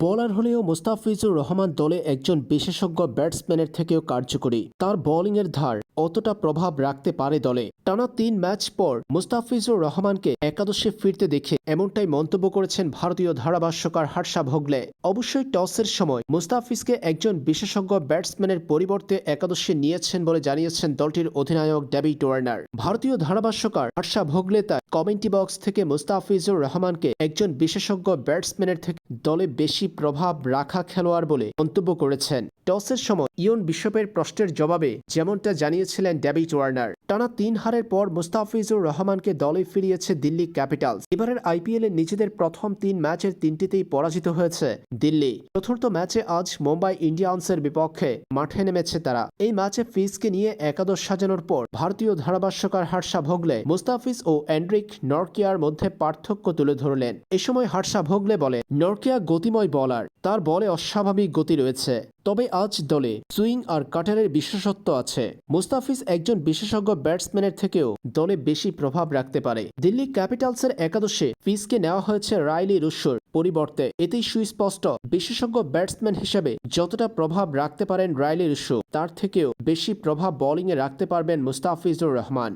Bowler হলেও মুস্তাফিজুর রহমান দলে একজন বিশেষজ্ঞ ব্যাটসম্যানের থেকেও কার্যকরী। তার বোলিংয়ের ধার অতটা প্রভাব রাখতে পারে দলে। টানা তিন ম্যাচ পর মুস্তাফিজুর রহমানকে একাদশে ফিরতে দেখে এমনটাই মন্তব্য করেছেন ভারতীয় ধারাভাষ্যকার হার্ষা ভোগলে। অবশ্যই টসের সময় মুস্তাফিজকে একজন বিশেষজ্ঞ ব্যাটসম্যানের পরিবর্তে একাদশে নিয়েছেন বলে জানিয়েছেন দলটির অধিনায়ক ডেভিড ওয়ার্নার ভারতীয় ধারাভাষ্যকার হার্ষা ভোগলে তার কমেন্টি বক্স থেকে মুস্তাফিজুর রহমানকে একজন বিশেষজ্ঞ ব্যাটসম্যানের থেকে দলে বেশি প্রভাব রাখা খেলোয়াড় বলে মন্তব্য করেছেন। টসের সময় ইয়ন বিশ্বপের প্রশ্নের জবাবে যেমনটা জানিয়েছিলেন ডেভিড ওয়ার্নার। টানা তিন হারের পর মুস্তাফিজুর রহমানকে দলে ফিরিয়েছে দিল্লি ক্যাপিটালস। এবারের আইপিএলে নিজেদের প্রথম তিন ম্যাচের তিনটিতেই পরাজিত হয়েছে দিল্লি। চতুর্থ ম্যাচে আজ মুম্বাই ইন্ডিয়ান্সের বিপক্ষে মাঠে নেমেছে তারা। এই ম্যাচে ফিজকে নিয়ে একাদশ সাজানোর পর ভারতীয় ধারাভাষ্যকার হার্ষা ভোগলে মুস্তাফিজ ও অ্যান্ড্রিক নরকিয়ার মধ্যে পার্থক্য তুলে ধরলেন। এ সময় হার্ষা ভোগলে বলে, নরকিয়া গতিময় বলার। তার বলে অস্বাভাবিক গতি রয়েছে। তবে আজ দলে সুইং আর কাটারের বিশেষত্ব আছে। মুস্তাফিজ একজন বিশেষজ্ঞ ব্যাটসম্যানের থেকেও দলে বেশি প্রভাব রাখতে পারে। দিল্লি ক্যাপিটালসের একাদশে ফিজকে নেওয়া হয়েছে রাইলি রুশোর পরিবর্তে। এতেই সুস্পষ্ট, বিশেষজ্ঞ ব্যাটসম্যান হিসেবে যতটা প্রভাব রাখতে পারেন রাইলি রুশো, তার থেকেও বেশি প্রভাব বোলিংয়ে রাখতে পারবেন মুস্তাফিজুর রহমান।